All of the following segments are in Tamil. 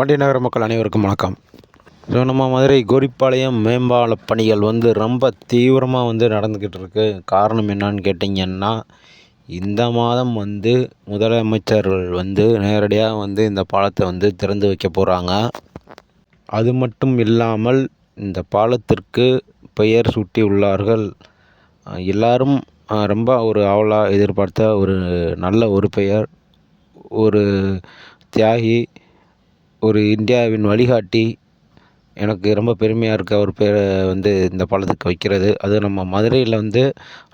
வண்டி நகர மக்கள் அனைவருக்கும் வணக்கம். ஸோ நம்ம மதுரை கோரிப்பாளையம் மேம்பால பணிகள் வந்து ரொம்ப தீவிரமாக வந்து நடந்துக்கிட்டு இருக்கு. காரணம் என்னன்னு கேட்டிங்கன்னா இந்த மாதம் வந்து முதலமைச்சர்கள் வந்து நேரடியாக வந்து இந்த பாலத்தை வந்து திறந்து வைக்க போகிறாங்க அது மட்டும் இல்லாமல் இந்த பாலத்திற்கு பெயர் சூட்டி உள்ளார்கள். எல்லாரும் ரொம்ப ஒரு ஆவலாக எதிர்பார்த்த ஒரு நல்ல ஒரு பெயர். ஒரு தியாகி ஒரு இந்தியாவின் வழிகாட்டி. எனக்கு ரொம்ப பெருமையாக இருக்குது அவர் பேரை வந்து இந்த பாலத்துக்கு வைக்கிறது. அதுவும் நம்ம மதுரையில் வந்து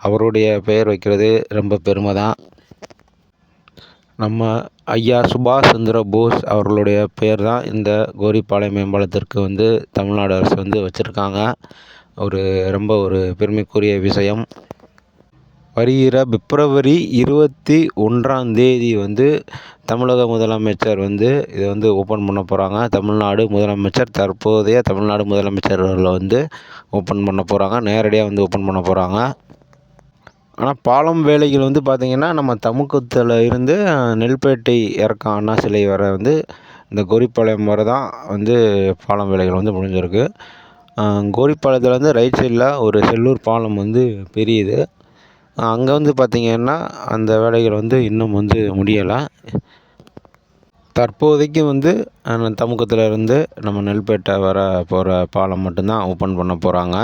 அவருடைய பெயர் வைக்கிறது ரொம்ப பெருமை தான் நம்ம ஐயா சுபாஷ் சந்திர போஸ் அவர்களுடைய பெயர் தான் இந்த கோரிப்பாளையம் மேம்பாலத்திற்கு வந்து தமிழ்நாடு அரசு வந்து வச்சுருக்காங்க. ஒரு ரொம்ப ஒரு பெருமைக்குரிய விஷயம். வருகிற பிப்ரவரி இருபத்தி ஒன்றாம் தேதி வந்து தமிழக முதலமைச்சர் வந்து இதை வந்து ஓப்பன் பண்ண போகிறாங்க தமிழ்நாடு முதலமைச்சர் தற்போதைய தமிழ்நாடு முதலமைச்சர்கள் வந்து ஓப்பன் பண்ண போகிறாங்க நேரடியாக வந்து ஓப்பன் பண்ண போகிறாங்க ஆனால் பாலம் வேலைகள் வந்து பார்த்திங்கன்னா நம்ம தமுக்கத்தில் இருந்து நெல்பேட்டை இறக்கம் அண்ணா சிலை வர வந்து இந்த கோரிப்பாளையம் வரை தான் வந்து பாலம் வேலைகள் வந்து முடிஞ்சிருக்கு. கோரிப்பாளையத்தில் வந்து ரைட் சைடில் ஒரு செல்லூர் பாலம் வந்து பெரியது. அங்கே வந்து பார்த்திங்கன்னா அந்த வேலைகள் வந்து இன்னும் வந்து முடியலை. தற்போதைக்கு வந்து தமுக்கத்துலேருந்து நம்ம நெல்பேட்டை வர போகிற பாலம் மட்டும்தான் ஓப்பன் பண்ண போகிறாங்க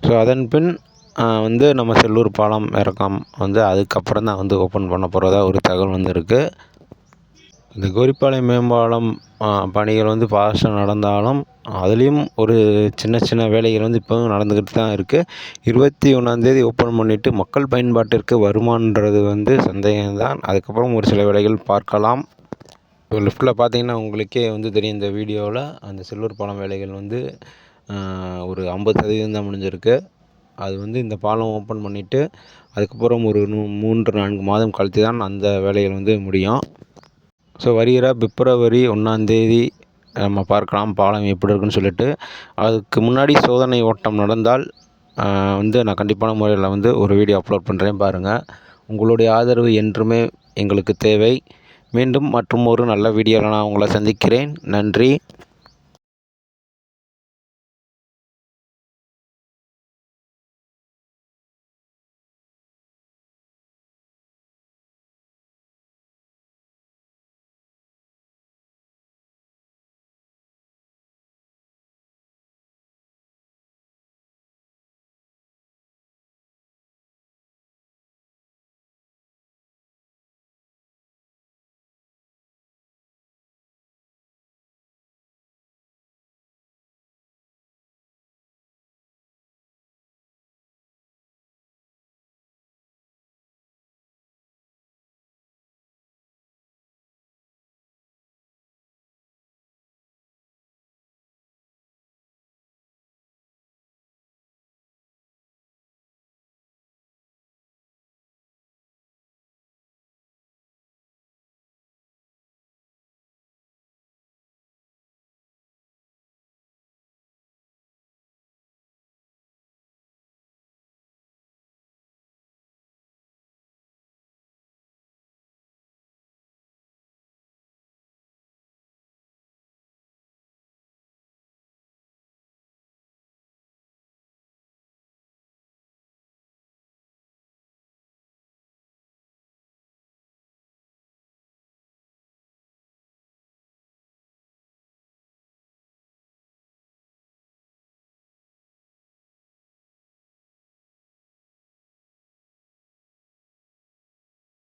ஸோ அதன் பின் வந்து நம்ம செல்லூர் பாலம் இறக்கம் வந்து அதுக்கப்புறம் தான் வந்து ஓப்பன் பண்ண போகிறதா ஒரு தகவல் வந்திருக்கு. இந்த கோரிப்பாளையம் மேம்பாலம் பணிகள் வந்து ஃபாஸ்ட்டாக நடந்தாலும் அதுலேயும் ஒரு சின்ன சின்ன வேலைகள் வந்து இப்போவும் நடந்துக்கிட்டு தான் இருக்குது இருபத்தி ஒன்றாந்தேதி ஓப்பன் பண்ணிவிட்டு மக்கள் பயன்பாட்டிற்கு வருமானன்றது வந்து சந்தேகம் தான் அதுக்கப்புறம் ஒரு சில வேலைகள் பார்க்கலாம். இப்போ லிஃப்ட்டில் பார்த்தீங்கன்னா உங்களுக்கே வந்து தெரியும் இந்த வீடியோவில் அந்த சில்வர் பாலம் வேலைகள் வந்து ஒரு ஐம்பது சதவீதம் தான் முடிஞ்சிருக்கு. அது வந்து இந்த பாலம் ஓப்பன் பண்ணிவிட்டு அதுக்கப்புறம் ஒரு மூன்று நான்கு மாதம் கழித்து தான் அந்த வேலைகள் வந்து முடியும். ஸோ வருகிற பிப்ரவரி ஒன்றாந்தேதி நம்ம பார்க்கலாம் பாலம் எப்படி இருக்குன்னு சொல்லிட்டு. அதுக்கு முன்னாடி சோதனை ஓட்டம் நடந்தால் வந்து நான் கண்டிப்பான முறையில் வந்து ஒரு வீடியோ அப்லோட் பண்ணுறேன் பாருங்கள் உங்களுடைய ஆதரவு என்றுமே எங்களுக்கு தேவை. மீண்டும் மற்றும் ஒரு நல்ல வீடியோவில் நான் உங்களை சந்திக்கிறேன். நன்றி.